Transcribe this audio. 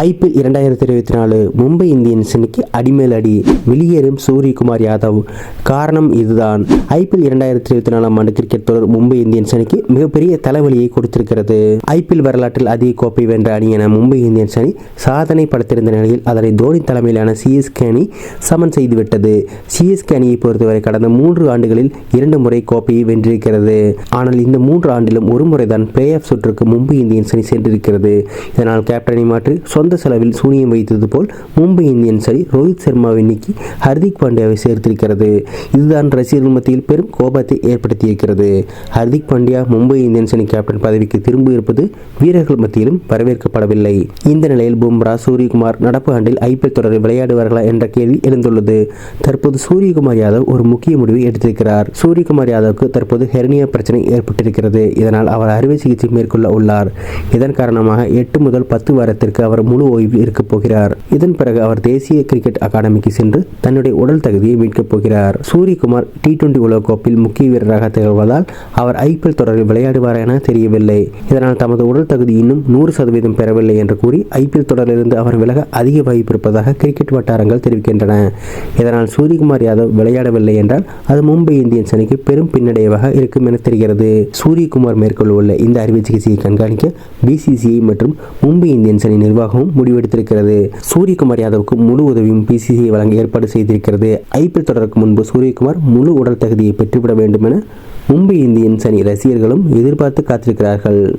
IPL இரண்டாயிரத்தி இருபத்தி நாலு மும்பை இந்தியன்ஸ் இன்னைக்கு அடிமேல் அடி வெளியேறும் சூரியகுமார் யாதவ். காரணம் இதுதான். ஐபிஎல் இரண்டாயிரத்தி இருபத்தி நாலாம் ஆண்டு கிரிக்கெட் தொடர் மும்பை இந்தியன்ஸ் அணிக்கு மிகப்பெரிய தலைவலியை கொடுத்திருக்கிறது. ஐபிஎல் வரலாற்றில் அதிக கோப்பை வென்ற அணி என மும்பை இந்தியன்ஸ் அணி சாதனை படைத்திருந்த நிலையில் அதனை தோனி தலைமையிலான சிஎஸ்கே அணி சமன் செய்துவிட்டது. சிஎஸ்கே அணியை பொறுத்தவரை கடந்த மூன்று ஆண்டுகளில் இரண்டு முறை கோப்பையை வென்றிருக்கிறது. ஆனால் இந்த மூன்று ஆண்டிலும் ஒரு முறைதான் பிளே ஆஃப் சுற்றுக்கு மும்பை இந்தியன்ஸ் அணி சென்றிருக்கிறது. இதனால் கேப்டனை மாற்றி சொந்த செலவில் சூனியம் வைத்தது போல் மும்பை இந்தியன்ஸ் அணி ரோஹித் சர்மாவை நீக்கி ஹர்திக் பாண்டியாவை சேர்த்திருக்கிறது. இதுதான் ரசிகர்கள் மத்தியில் பெரும் கோபத்தை ஏற்படுத்தியிருக்கிறது. ஹர்திக் பாண்டியா மும்பை இந்தியன்ஸ் அணி கேப்டன் பதவிக்கு திரும்ப இருப்பது வீரர்கள் மத்தியிலும் வரவேற்கப்படவில்லை. இந்த நிலையில் பும்ரா சூரியகுமார் நடப்பு ஆண்டில் ஐபிஎல் தொடரில் விளையாடுவார்களா என்ற கேள்வி எழுந்துள்ளது. தற்போது சூரியகுமார் யாதவ் ஒரு முக்கிய முடிவை எடுத்திருக்கிறார். சூரியகுமார் யாதவுக்கு தற்போது ஹெர்னியா பிரச்சனை ஏற்பட்டிருக்கிறது. இதனால் அவர் அறுவை சிகிச்சை மேற்கொள்ள உள்ளார். இதன் காரணமாக எட்டு முதல் பத்து வாரத்திற்கு அவர் முழு ஓய்வில் இருக்கப் போகிறார். இதன் பிறகு அவர் தேசிய கிரிக்கெட் அகாடமிக்கு சென்று தன்னுடைய உடல் தகுதியை மீட்கப் போகிறார். சூரியகுமார் டி டுவெண்டி உலகக்கோப்பில் முக்கிய வீரராக திகழ்வதால் அவர் ஐபிஎல் தொடரில் விளையாடுவார் என தெரியவில்லை. இதனால் தமது உடல் தகுதி இன்னும் நூறு சதவீதம் பெறவில்லை என்று கூறி ஐபிஎல் தொடரிலிருந்து அவர் விலக அதிக வாய்ப்பு இருப்பதாக கிரிக்கெட் வட்டாரங்கள் தெரிவிக்கின்றன. இதனால் சூரியகுமார் யாதவ் விளையாடவில்லை என்றால் அது மும்பை இந்தியன்ஸ் அணிக்கு பெரும் பின்னடைவாக இருக்கும் என தெரிகிறது. சூரியகுமார் மேற்கொள்ள உள்ள இந்த அறுவை சிகிச்சையை கண்காணிக்க பிசிசிஐ மற்றும் மும்பை இந்தியன்ஸ் அணி நிறுவனம் முடிவெடுத்திருக்கிறது. சூரியகுமார் யாதவுக்கு முழு உதவியும் பிசிசிஐ வழங்க ஏற்பாடு செய்திருக்கிறது. ஐபிஎல் தொடருக்கு முன்பு சூரியகுமார் முழு உடல் தகுதியை பெற்றுவிட வேண்டும் என மும்பை இந்தியன்ஸ் அணி ரசிகர்களும் எதிர்பார்த்து காத்திருக்கிறார்கள்.